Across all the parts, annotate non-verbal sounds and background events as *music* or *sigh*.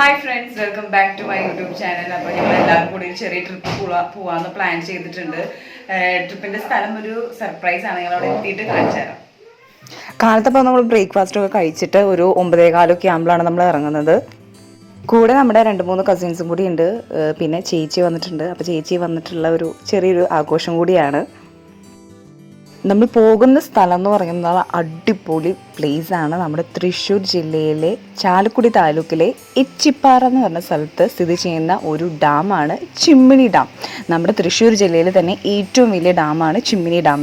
Hi friends welcome back to my YouTube channel അപ്പോൾ ഞങ്ങൾ എല്ലാവരും കൂടി ഒരു ചെറിയ ട്രിപ്പ് പോവാ പോവാന്ന് പ്ലാൻ ചെയ്തിട്ടുണ്ട്. ട്രിപ്പിന്റെ സ്ഥലം ഒരു സർപ്രൈസ് ആണ്. ഞങ്ങൾ അവിടെ എത്തിയിട്ട് കാണിച്ചു തരാം. കാലത്തപ്പോൾ നമ്മൾ ബ്രേക്ക്ഫാസ്റ്റ് ഒക്കെ കഴിച്ചിട്ട് ഒരു ഒമ്പതേ കാലൊക്കെ ആകുമ്പോഴാണ് നമ്മൾ ഇറങ്ങുന്നത്. കൂടെ നമ്മുടെ രണ്ട് മൂന്ന് കസിൻസും കൂടി ഉണ്ട്. പിന്നെ ചേച്ചി വന്നിട്ടുണ്ട്. അപ്പോൾ ചേച്ചി വന്നിട്ടുള്ള ഒരു ചെറിയൊരു ആഘോഷം കൂടിയാണ്. നമ്മൾ പോകുന്ന സ്ഥലം എന്ന് പറയുന്നത് അടിപൊളി പ്ലേസ് ആണ്. നമ്മുടെ തൃശ്ശൂർ ജില്ലയിലെ ചാലക്കുടി താലൂക്കിലെ എച്ചിപ്പാറ എന്ന് പറഞ്ഞ സ്ഥലത്ത് സ്ഥിതി ചെയ്യുന്ന ഒരു ഡാമാണ് ചിമ്മിണി ഡാം നമ്മുടെ തൃശ്ശൂർ ജില്ലയിലെ തന്നെ ഏറ്റവും വലിയ ഡാമാണ് ചിമ്മിണി ഡാം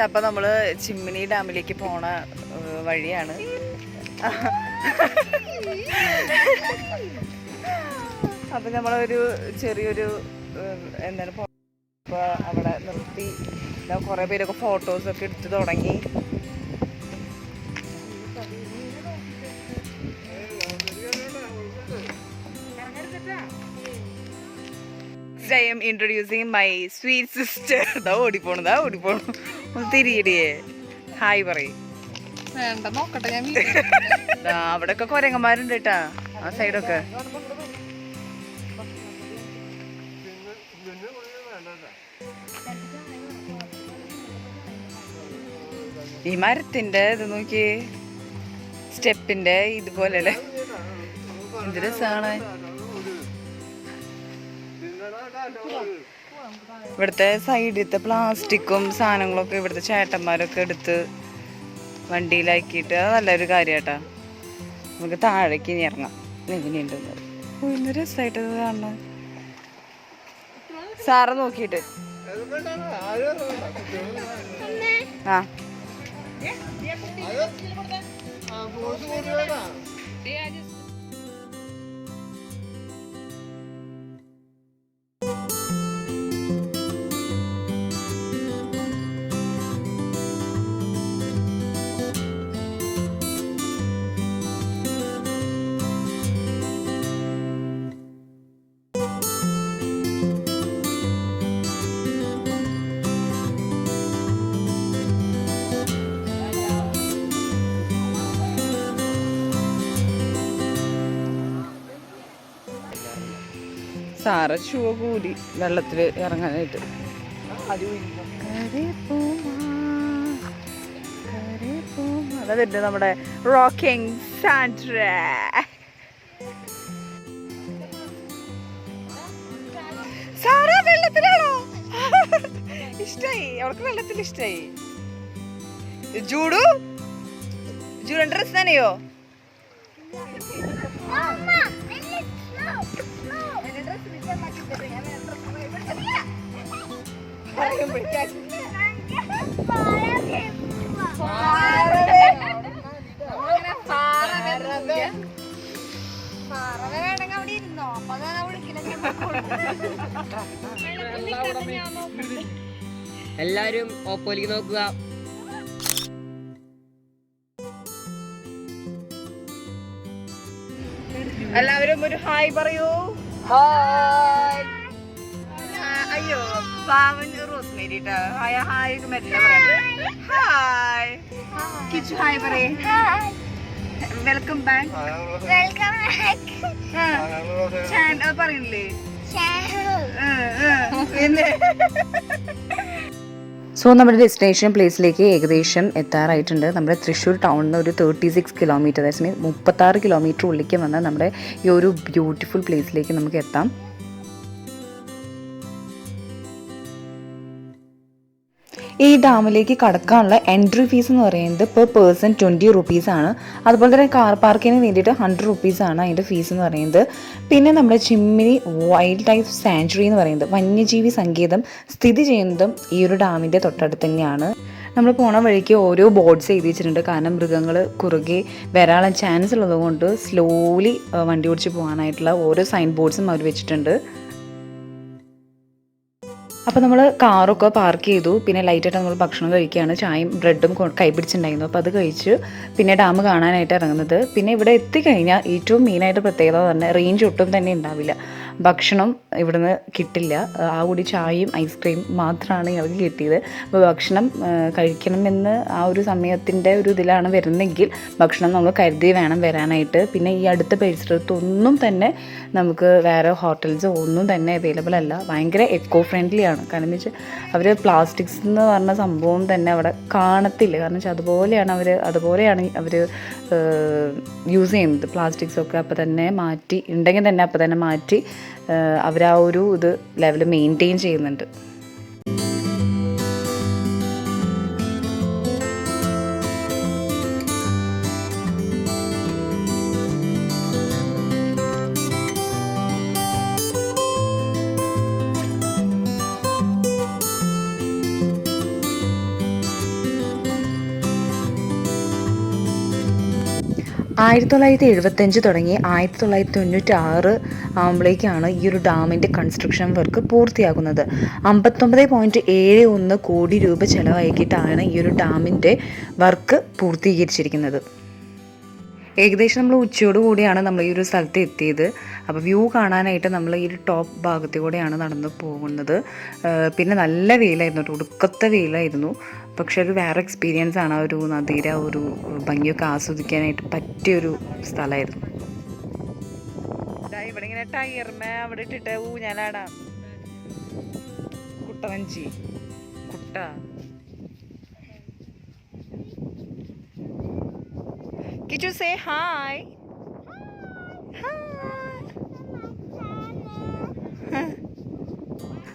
ഫ്രണ്ട്സ് അപ്പോൾ നമ്മൾ ചിമ്മിനി ഡാമിലേക്ക് പോണ വഴിയാണ്. അപ്പം നമ്മളൊരു ചെറിയൊരു എന്താണ് അപ്പോൾ അവിടെ നിർത്തി. കുറേ പേരൊക്കെ ഫോട്ടോസൊക്കെ എടുത്ത് തുടങ്ങി. I am introducing my sweet sister ഓടിപ്പോണതാ ഓടിപ്പോണു. തിരിയടിയേ. ഹായ് പറയും. വേണ്ട നോക്കട്ടെ ഞാൻ *laughs* അവിടെയൊക്കെ കൊരങ്ങന്മാരുണ്ട് കേട്ടാ ആ സൈഡൊക്കെ. ഈ മരത്തിന്റെ ഇത് നോക്കി സ്റ്റെപ്പിന്റെ ഇതുപോലെ അല്ലേ എന്ത് രസാണ്. ഇവിടുത്തെ സൈഡിലത്തെ പ്ലാസ്റ്റിക്കും സാധനങ്ങളൊക്കെ ഇവിടുത്തെ ചേട്ടന്മാരൊക്കെ എടുത്ത് വണ്ടിയിലാക്കിയിട്ട് നല്ലൊരു കാര്യാട്ടാ. നമുക്ക് താഴേക്ക് ഇനി ഇറങ്ങാം. എങ്ങനെയുണ്ടെന്ന് ഓ, എന്ത് രസമായിട്ട് കാണണം. സാറ് നോക്കിയിട്ട്. ആ. സാറ് ഷൂ കൂടി വെള്ളത്തിൽ ഇറങ്ങാനായിട്ട്. അതുണ്ട് നമ്മുടെ റോക്കിംഗ് സാൻഡ്ര വെള്ളത്തിലാണോ? ഇഷ്ടായി. അവൾക്ക് വെള്ളത്തിൽ ഇഷ്ടായി. ജൂഡു ജൂഡു ഡ്രസ് നനയോ? എല്ലാരും ഓപ്പോയിലേക്ക് നോക്കുക. എല്ലാവരും ഒരു ഹായ് പറയൂ. ഹായ്. Hi welcome back. പിന്നെ സോ നമ്മുടെ ഡെസ്റ്റിനേഷൻ പ്ലേസിലേക്ക് ഏകദേശം എത്താറായിട്ടുണ്ട്. നമ്മുടെ തൃശ്ശൂർ ടൗണിൽ നിന്ന് ഒരു തേർട്ടി സിക്സ് കിലോമീറ്റർ മീൻ മുപ്പത്താറ് കിലോമീറ്റർ ഉള്ളിലേക്ക് വന്നാൽ നമ്മുടെ ഈ ഒരു ബ്യൂട്ടിഫുൾ പ്ലേസിലേക്ക് നമുക്ക് എത്താം. ഈ ഡാമിലേക്ക് കടക്കാനുള്ള എൻട്രി ഫീസ് എന്ന് പറയുന്നത് പെർ പേഴ്സൺ ട്വന്റി റുപ്പീസ് ആണ്. അതുപോലെ തന്നെ കാർ പാർക്കിങ്ങിന് വേണ്ടിയിട്ട് ഹൺഡ്രഡ് റുപ്പീസ് ആണ് അതിന്റെ ഫീസ് എന്ന് പറയുന്നത്. പിന്നെ നമ്മുടെ ചിമ്മിനി വൈൽഡ് ലൈഫ് സാഞ്ച്വറി എന്ന് പറയുന്നത് വന്യജീവി സങ്കേതം സ്ഥിതി ചെയ്യുന്നതും ഈ ഒരു ഡാമിന്റെ തൊട്ടടുത്ത് തന്നെയാണ്. നമ്മൾ പോണ വഴിക്ക് ഓരോ ബോർഡ്സ് എഴുതി വെച്ചിട്ടുണ്ട്. കാരണം മൃഗങ്ങൾ കുറുകെ വരാനുള്ള ചാൻസ് ഉള്ളതുകൊണ്ട് സ്ലോലി വണ്ടി ഓടിച്ച് പോകാനായിട്ടുള്ള ഓരോ സൈൻ ബോർഡ്സും അവർ വെച്ചിട്ടുണ്ട്. അപ്പോൾ നമ്മൾ കാറൊക്കെ പാർക്ക് ചെയ്തു. പിന്നെ ലൈറ്റായിട്ട് നമ്മൾ ഭക്ഷണം കഴിക്കുകയാണ്. ചായയും ബ്രെഡും കൈപിടിച്ചിട്ടുണ്ടായിരുന്നു. അപ്പോൾ അത് കഴിച്ച്. പിന്നെ ഡാം കാണാനായിട്ട് ഇറങ്ങുന്നത്. പിന്നെ ഇവിടെ എത്തിക്കഴിഞ്ഞാൽ ഏറ്റവും മെയിനായിട്ട് പ്രത്യേകത പറഞ്ഞാൽ റേഞ്ച് ഒട്ടും തന്നെ ഉണ്ടാവില്ല. ഭക്ഷണം ഇവിടുന്ന് കിട്ടില്ല. ആ കൂടി ചായയും ഐസ്ക്രീം മാത്രമാണ് ഞങ്ങൾക്ക് കിട്ടിയത്. അപ്പോൾ ഭക്ഷണം കഴിക്കണമെന്ന് ആ ഒരു സമയത്തിന്റെ ഒരു ഇതിലാണ് വരുന്നെങ്കിൽ ഭക്ഷണം നമ്മൾ കരുതി വേണം വരാനായിട്ട്. പിന്നെ ഈ അടുത്ത പരിസരത്തൊന്നും തന്നെ നമുക്ക് വേറെ ഹോട്ടൽസ് ഒന്നും തന്നെ അവൈലബിൾ അല്ല. ഭയങ്കര എക്കോ ഫ്രണ്ട്ലി ആണ്. കാരണം എന്ന് വെച്ചാൽ അവർ പ്ലാസ്റ്റിക്സ് എന്ന് പറഞ്ഞ സംഭവം തന്നെ അവിടെ കാണത്തില്ല. കാരണം വെച്ചാൽ അതുപോലെയാണ് അവർ അതുപോലെയാണ് അവർ യൂസ് ചെയ്യുന്നത്. പ്ലാസ്റ്റിക്സ് ഒക്കെ അപ്പോൾ തന്നെ മാറ്റി ഉണ്ടെങ്കിൽ തന്നെ അപ്പോൾ തന്നെ മാറ്റി അവർ ആ ഒരു ഇത് ലെവൽ മെയിന്റെയിൻ ചെയ്യുന്നുണ്ട്. ആയിരത്തി തൊള്ളായിരത്തി എഴുപത്തഞ്ച് തുടങ്ങി ആയിരത്തി തൊള്ളായിരത്തി തൊണ്ണൂറ്റി ആറ് ആകുമ്പോഴേക്കാണ് ഈ ഒരു ഡാമിന്റെ കൺസ്ട്രക്ഷൻ വർക്ക് പൂർത്തിയാകുന്നത്. അമ്പത്തൊമ്പത് പോയിന്റ് ഏഴ് ഒന്ന് കോടി രൂപ ചിലവാക്കിയിട്ടാണ് ഈ ഒരു ഡാമിന്റെ വർക്ക് പൂർത്തീകരിച്ചിരിക്കുന്നത്. ഏകദേശം നമ്മൾ ഉച്ചയോട് കൂടിയാണ് നമ്മൾ ഈ ഒരു സ്ഥലത്ത് എത്തിയത്. അപ്പോൾ വ്യൂ കാണാനായിട്ട് നമ്മൾ ഈ ഒരു ടോപ്പ് ഭാഗത്തു കൂടെയാണ് നടന്ന് പോകുന്നത്. പിന്നെ നല്ല വെയിലായിരുന്നു കേട്ടോ. ഉടുക്കത്തെ വെയിലായിരുന്നു. പക്ഷെ ഒരു വേറെ എക്സ്പീരിയൻസ് ആണ് ആ ഒരു നദിയുടെ ഒരു ഭംഗിയൊക്കെ ആസ്വദിക്കാനായിട്ട് പറ്റിയൊരു സ്ഥലമായിരുന്നു. ഇവിടെ ഇങ്ങനെ ടയർമേ അവിടെ ഇട്ടിട്ട് ഊഞ്ഞാലാടാം കുട്ടവഞ്ചി. കുട്ട. Did you say hi?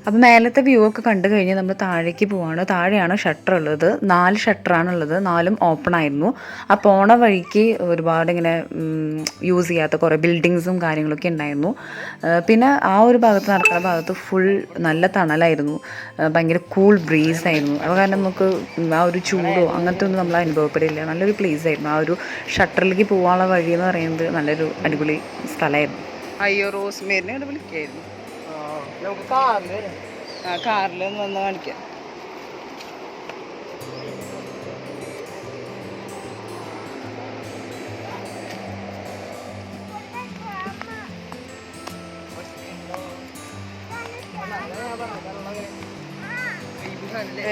അപ്പോൾ മേലത്തെ വ്യൂ ഒക്കെ കണ്ടു കഴിഞ്ഞ് നമ്മൾ താഴേക്ക് പോവാണ്. താഴെയാണ് ഷട്ടർ ഉള്ളത്. നാല് ഷട്ടറാണ് ഉള്ളത്. നാലും ഓപ്പൺ ആയിരുന്നു. ആ പോണ വഴിക്ക് ഒരുപാട് ഇങ്ങനെ യൂസ് ചെയ്യാത്ത കുറേ ബിൽഡിങ്സും കാര്യങ്ങളൊക്കെ ഉണ്ടായിരുന്നു. പിന്നെ ആ ഒരു ഭാഗത്ത് നടക്കുന്ന ഭാഗത്ത് ഫുൾ നല്ല തണലായിരുന്നു. ഭയങ്കര കൂൾ ബ്രീസ് ആയിരുന്നു. അപ്പോൾ കാരണം നമുക്ക് ആ ഒരു ചൂടോ അങ്ങനത്തെ ഒന്നും നമ്മൾ അനുഭവപ്പെടില്ല. നല്ലൊരു പ്ലേസ് ആയിരുന്നു. ആ ഒരു ഷട്ടറിലേക്ക് പോകാനുള്ള വഴി എന്ന് പറയുന്നത് നല്ലൊരു അടിപൊളി സ്ഥലമായിരുന്നു. അയ്യോ റോസ്മേരിനെ വിളിക്കായിരുന്നു നമുക്ക് കാറിൽ വരാം. ആ കാറിൽ ഒന്ന് വന്ന് കാണിക്കാം.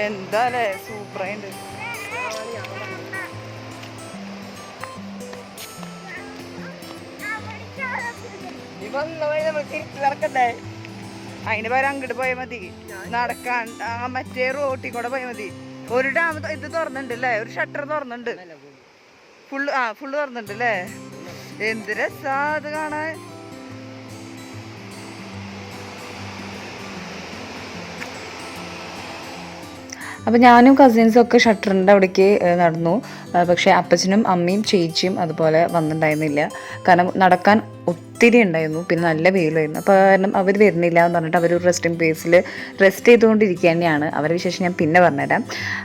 എന്താല്ലേ സൂപ്പറായിട്ട് ഇവ നമ്മൾ തിരിച്ചു നടക്കണ്ടേ? അതിന് പകരം അങ്ങോട്ട് പോയാൽ മതി. നടക്കാൻ മറ്റേ റോട്ടിൽ കൂടെ പോയാൽ മതി. ഒരു ഡാം ഇത് തുറന്നുണ്ട് അല്ലേ ഒരു ഷട്ടർ തുറന്നുണ്ട്. ഫുള്ള് ആ ഫുള്ള് തുറന്നുണ്ട് അല്ലേ എന്ത് രസാ അത് കാണാൻ. അപ്പോൾ ഞാനും കസിൻസും ഒക്കെ ഷട്ടറിന്റെ അവിടേക്ക് നടന്നു. പക്ഷേ അപ്പച്ചനും അമ്മയും ചേച്ചിയും അതുപോലെ വന്നിട്ടുണ്ടായിരുന്നില്ല കാരണം നടക്കാൻ ഒത്തിരി ഉണ്ടായിരുന്നു. പിന്നെ നല്ല വെയിലായിരുന്നു. അപ്പോൾ കാരണം അവർ വരുന്നില്ല എന്ന് പറഞ്ഞിട്ട് അവർ റെസ്റ്റിംഗ് പ്ലേസിൽ റെസ്റ്റ് ചെയ്തുകൊണ്ടിരിക്കുക തന്നെയാണ്. അവരുടെ വിശേഷം ഞാൻ പിന്നെ പറഞ്ഞുതരാം.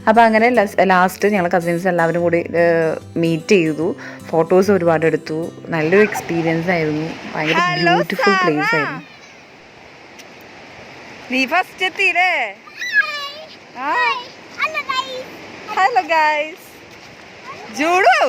അപ്പോൾ അങ്ങനെ ലാസ്റ്റ് ഞങ്ങൾ കസിൻസ് എല്ലാവരും കൂടി മീറ്റ് ചെയ്തു. ഫോട്ടോസ് ഒരുപാട് എടുത്തു. നല്ലൊരു എക്സ്പീരിയൻസ് ആയിരുന്നു. ഭയങ്കര ബ്യൂട്ടിഫുൾ പ്ലേസ് ആയിരുന്നു. നീ ഫസ്റ്റ് എത്തിയില്ലേ? Hello guys Judu.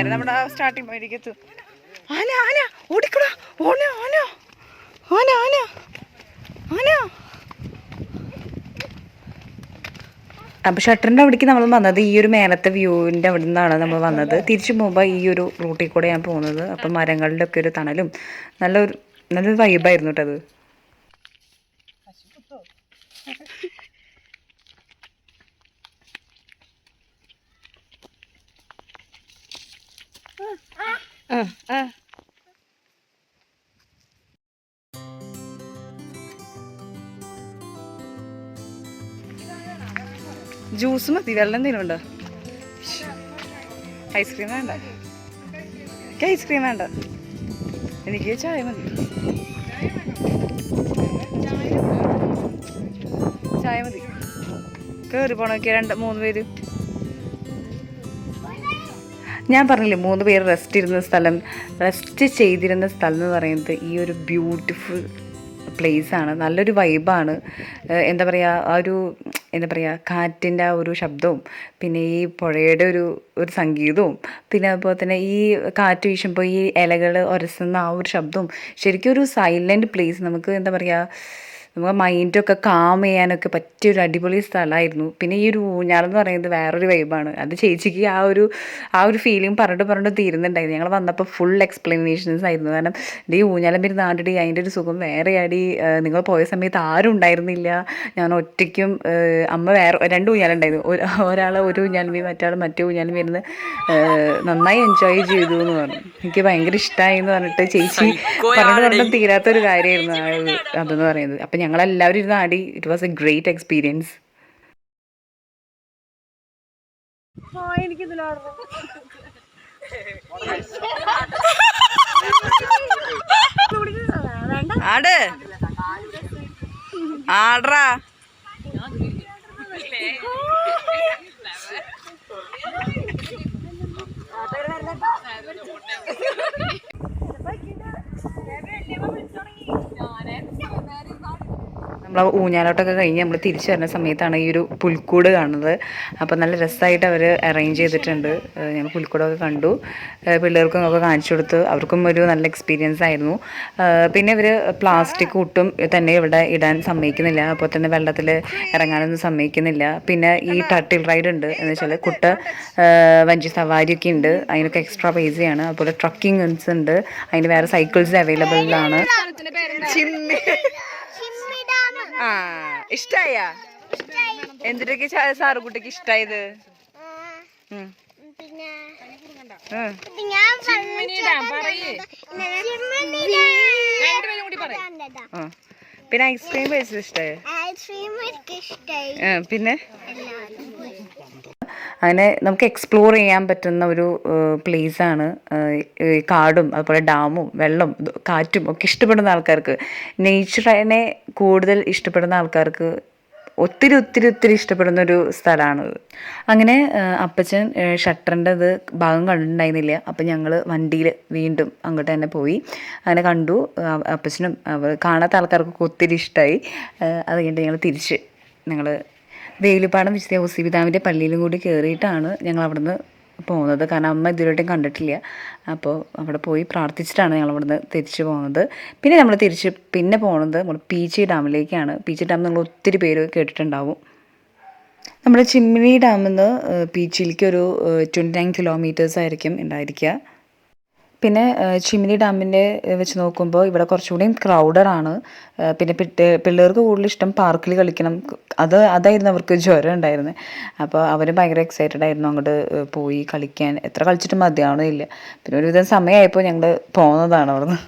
നേരെ നമ്മുടെ സ്റ്റാർട്ടിങ് പോയിലേക്ക് എത്തും ആന ആന ഓടിക്കടാ. ഓന ആന. ആന ആന. ആന. അപ്പോൾ ഷട്ടറിന്റെ അവിടേക്ക് നമ്മൾ വന്നത് ഈ ഒരു മേലത്തെ വ്യൂവിന്റെ അവിടെ നിന്നാണ് നമ്മൾ വന്നത്. തിരിച്ചു പോകുമ്പോൾ ഈ ഒരു റൂട്ടിൽ കൂടെ ഞാൻ പോകുന്നത്. അപ്പം മരങ്ങളുടെ ഒക്കെ ഒരു തണലും. നല്ലൊരു നല്ലൊരു വൈബായിരുന്നു ജ്യൂസ് മതി വെള്ളം എന്തെങ്കിലും ഉണ്ടോ? ഐസ്ക്രീം വേണ്ട. ഐസ്ക്രീം വേണ്ട. എനിക്ക് ചായ മതി. ചായ മതി. കയറി പോണോക്കിയ രണ്ട് മൂന്ന് പേര്. ഞാൻ പറഞ്ഞില്ലേ മൂന്ന് പേര് റെസ്റ്റ് ഇരുന്ന സ്ഥലം റെസ്റ്റ് ചെയ്തിരുന്ന സ്ഥലം എന്ന് പറയുന്നത് ഈ ഒരു ബ്യൂട്ടിഫുൾ പ്ലേസാണ് നല്ലൊരു വൈബാണ് എന്താ പറയുക ആ ഒരു എന്താ പറയുക കാറ്റിന്റെ ആ ഒരു ശബ്ദവും പിന്നെ ഈ പുഴയുടെ ഒരു ഒരു സംഗീതവും പിന്നെ അതുപോലെ തന്നെ ഈ കാറ്റ് വീശുമ്പോൾ ഈ ഇലകൾ ഉരസുന്ന ആ ഒരു ശബ്ദവും ശരിക്കും ഒരു സൈലന്റ് പ്ലേസ് നമുക്ക് എന്താ പറയുക നമുക്ക് മൈൻഡൊക്കെ കാം ചെയ്യാനൊക്കെ പറ്റിയ ഒരു അടിപൊളി സ്ഥലമായിരുന്നു പിന്നെ ഈ ഒരു ഊഞ്ഞാലെന്ന് പറയുന്നത് വേറൊരു വൈബാണ് അത് ചേച്ചിക്ക് ആ ഒരു ആ ഒരു ഫീലിംഗ് പറഞ്ഞിട്ട് പറഞ്ഞിട്ട് തീരുന്നുണ്ടായിരുന്നു. ഞങ്ങൾ വന്നപ്പോൾ ഫുൾ എക്സ്പ്ലനേഷൻസ് ആയിരുന്നു. കാരണം ഈ ഊഞ്ഞാലം വരുന്ന ആണ്ടി അതിന്റെ ഒരു സുഖം വേറെ ആടി നിങ്ങൾ പോയ സമയത്ത് ആരും ഉണ്ടായിരുന്നില്ല. ഞാൻ ഒറ്റയ്ക്കും അമ്മ വേറെ രണ്ട് ഊഞ്ഞാലുണ്ടായിരുന്നു. ഉണ്ടായിരുന്നു ഒരാൾ ഒരു ഊഞ്ഞാലും മറ്റാൾ മറ്റേ ഊഞ്ഞാലും വരുന്ന നന്നായി എൻജോയ് ചെയ്തു എന്ന് പറഞ്ഞു. എനിക്ക് ഭയങ്കര ഇഷ്ടമായി എന്ന് പറഞ്ഞിട്ട് ചേച്ചി പറഞ്ഞിട്ട് പറഞ്ഞിട്ട് തീരാത്തൊരു കാര്യമായിരുന്നു ആ അതെന്ന് പറയുന്നത്. അപ്പം ഞങ്ങളെല്ലാവരും ഇരുന്ന് ആടി. It was a great experience ആട്. ആട്രാ നമ്മൾ ഊഞ്ഞാലോട്ടൊക്കെ കഴിഞ്ഞ് നമ്മൾ തിരിച്ചു വരുന്ന സമയത്താണ് ഈ ഒരു പുൽക്കൂട് കാണുന്നത്. അപ്പോൾ നല്ല രസമായിട്ട് അവർ അറേഞ്ച് ചെയ്തിട്ടുണ്ട്. ഞാൻ പുൽക്കൂടൊക്കെ കണ്ടു. പിള്ളേർക്കും ഒക്കെ കാണിച്ചു കൊടുത്തു അവർക്കും ഒരു നല്ല എക്സ്പീരിയൻസ് ആയിരുന്നു. പിന്നെ ഇവർ പ്ലാസ്റ്റിക് ഒട്ടും തന്നെ ഇവിടെ ഇടാൻ സമ്മതിക്കുന്നില്ല. അപ്പോൾ തന്നെ വെള്ളത്തിൽ ഇറങ്ങാനൊന്നും സമ്മതിക്കുന്നില്ല. പിന്നെ ഈ ടട്ടിൽ റൈഡ് ഉണ്ട് എന്ന് വെച്ചാൽ കുട്ട വഞ്ചി സവാരിയൊക്കെ ഉണ്ട്. അതിനൊക്കെ എക്സ്ട്രാ പൈസയാണ് അതുപോലെ ട്രക്കിംഗ് ഉണ്ട്. അതിന് വേറെ സൈക്കിൾസ് അവൈലബിൾ ആണ് ആ ഇഷ്ടായ? എന്തിട്ടൊക്കെ സാറുകുട്ടിക്ക് ഇഷ്ടായത്? ഉം. പിന്നെ. പിന്നെ ഐസ്ക്രീം കഴിച്ചത് ഇഷ്ടമായി പിന്നെ? അങ്ങനെ നമുക്ക് എക്സ്പ്ലോർ ചെയ്യാൻ പറ്റുന്ന ഒരു പ്ലേസ് ആണ് കാടും അതുപോലെ ഡാമും വെള്ളം കാറ്റും ഒക്കെ ഇഷ്ടപ്പെടുന്ന ആൾക്കാർക്ക് നേച്ചറിനെ കൂടുതൽ ഇഷ്ടപ്പെടുന്ന ആൾക്കാർക്ക് ഒത്തിരി ഒത്തിരി ഒത്തിരി ഇഷ്ടപ്പെടുന്ന ഒരു സ്ഥലമാണത് അങ്ങനെ അപ്പച്ചൻ ഷട്ടറിന്റെ ഇത് ഭാഗം കണ്ടിട്ടുണ്ടായിരുന്നില്ല. അപ്പം ഞങ്ങൾ വണ്ടിയിൽ വീണ്ടും അങ്ങോട്ട് തന്നെ പോയി. അങ്ങനെ കണ്ടു. അപ്പച്ചനും കാണാത്ത ആൾക്കാർക്കൊക്കെ ഒത്തിരി ഇഷ്ടമായി അത് ഞങ്ങൾ തിരിച്ച് ഞങ്ങൾ വേലുപ്പാടം വിശുദ്ധ ഹോസിപിതാവിന്റെ പള്ളിയിലും കൂടി കയറിയിട്ടാണ് ഞങ്ങൾ അവിടുന്ന് പോകുന്നത്. കാരണം അമ്മ ഇതുവരെയായിട്ടും കണ്ടിട്ടില്ല. അപ്പോൾ അവിടെ പോയി പ്രാർത്ഥിച്ചിട്ടാണ് ഞങ്ങൾ അവിടുന്ന് തിരിച്ചു പോകുന്നത്. പിന്നെ നമ്മൾ തിരിച്ച് പിന്നെ പോകുന്നത് നമ്മൾ പീച്ചി ഡാമിലേക്കാണ്. പീച്ചി ഡാം നിങ്ങൾ ഒത്തിരി പേര് കേട്ടിട്ടുണ്ടാവും. നമ്മുടെ ചിമ്മിനി ഡാമിൽ നിന്ന് പീച്ചിലേക്ക് ഒരു ട്വന്റി നയൻ കിലോമീറ്റേഴ്സ് ആയിരിക്കും ഉണ്ടായിരിക്കുക. പിന്നെ ചിമിനി ഡാമിന്റെ വെച്ച് നോക്കുമ്പോൾ ഇവിടെ കുറച്ചുകൂടിയും ക്രൗഡഡാണ് പിന്നെ പിള്ളേർക്ക് കൂടുതൽ ഇഷ്ടം പാർക്കിൽ കളിക്കണം. അത് അതായിരുന്നു അവർക്ക് ജ്വരം ഉണ്ടായിരുന്നത് അപ്പോൾ അവർ ഭയങ്കര എക്സൈറ്റഡ് ആയിരുന്നു അങ്ങോട്ട് പോയി കളിക്കാൻ. എത്ര കളിച്ചിട്ടും മതിയാവണമില്ല പിന്നെ ഒരുവിധം സമയമായപ്പോൾ ഞങ്ങൾ പോകുന്നതാണ് അവിടുന്ന്.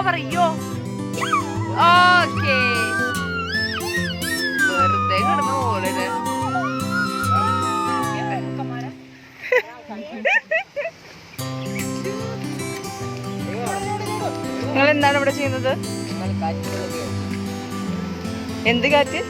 യോ പറ യോ ഓക്കേ വെറുതെ കിടന്ന് ഓടൽ നിങ്ങൾ എന്താണ് ഇവിടെ ചെയ്യുന്നത്? എന്ത് കാറ്റ്?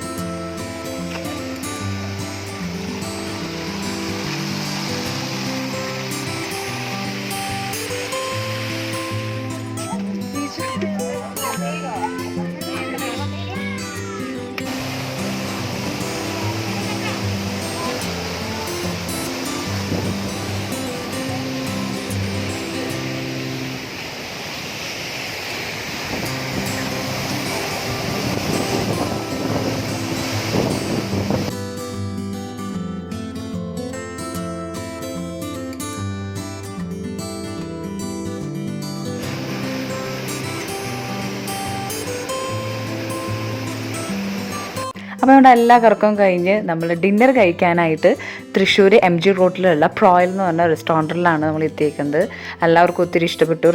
അപ്പോൾ നമ്മുടെ എല്ലാ കറക്കവും കഴിഞ്ഞ് നമ്മൾ ഡിന്നർ കഴിക്കാനായിട്ട് തൃശ്ശൂർ എം ജി റോഡിലുള്ള പ്രോയൽ എന്ന് പറഞ്ഞ റെസ്റ്റോറന്റിലാണ് നമ്മൾ എത്തിയേക്കുന്നത്. എല്ലാവർക്കും ഒത്തിരി ഇഷ്ടപ്പെട്ടു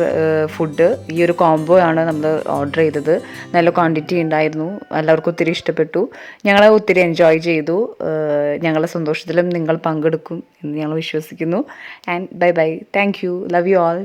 ഫുഡ് ഈ ഒരു കോംബോ ആണ് നമ്മൾ ഓർഡർ ചെയ്തത്. നല്ല ക്വാണ്ടിറ്റി ഉണ്ടായിരുന്നു. എല്ലാവർക്കും ഒത്തിരി ഇഷ്ടപ്പെട്ടു. ഞങ്ങൾ ഒത്തിരി എൻജോയ് ചെയ്തു. ഞങ്ങളെ ഞങ്ങളുടെ സന്തോഷത്തിലും നിങ്ങൾ പങ്കെടുക്കും എന്ന് ഞങ്ങൾ വിശ്വസിക്കുന്നു. And bye bye thank you love you all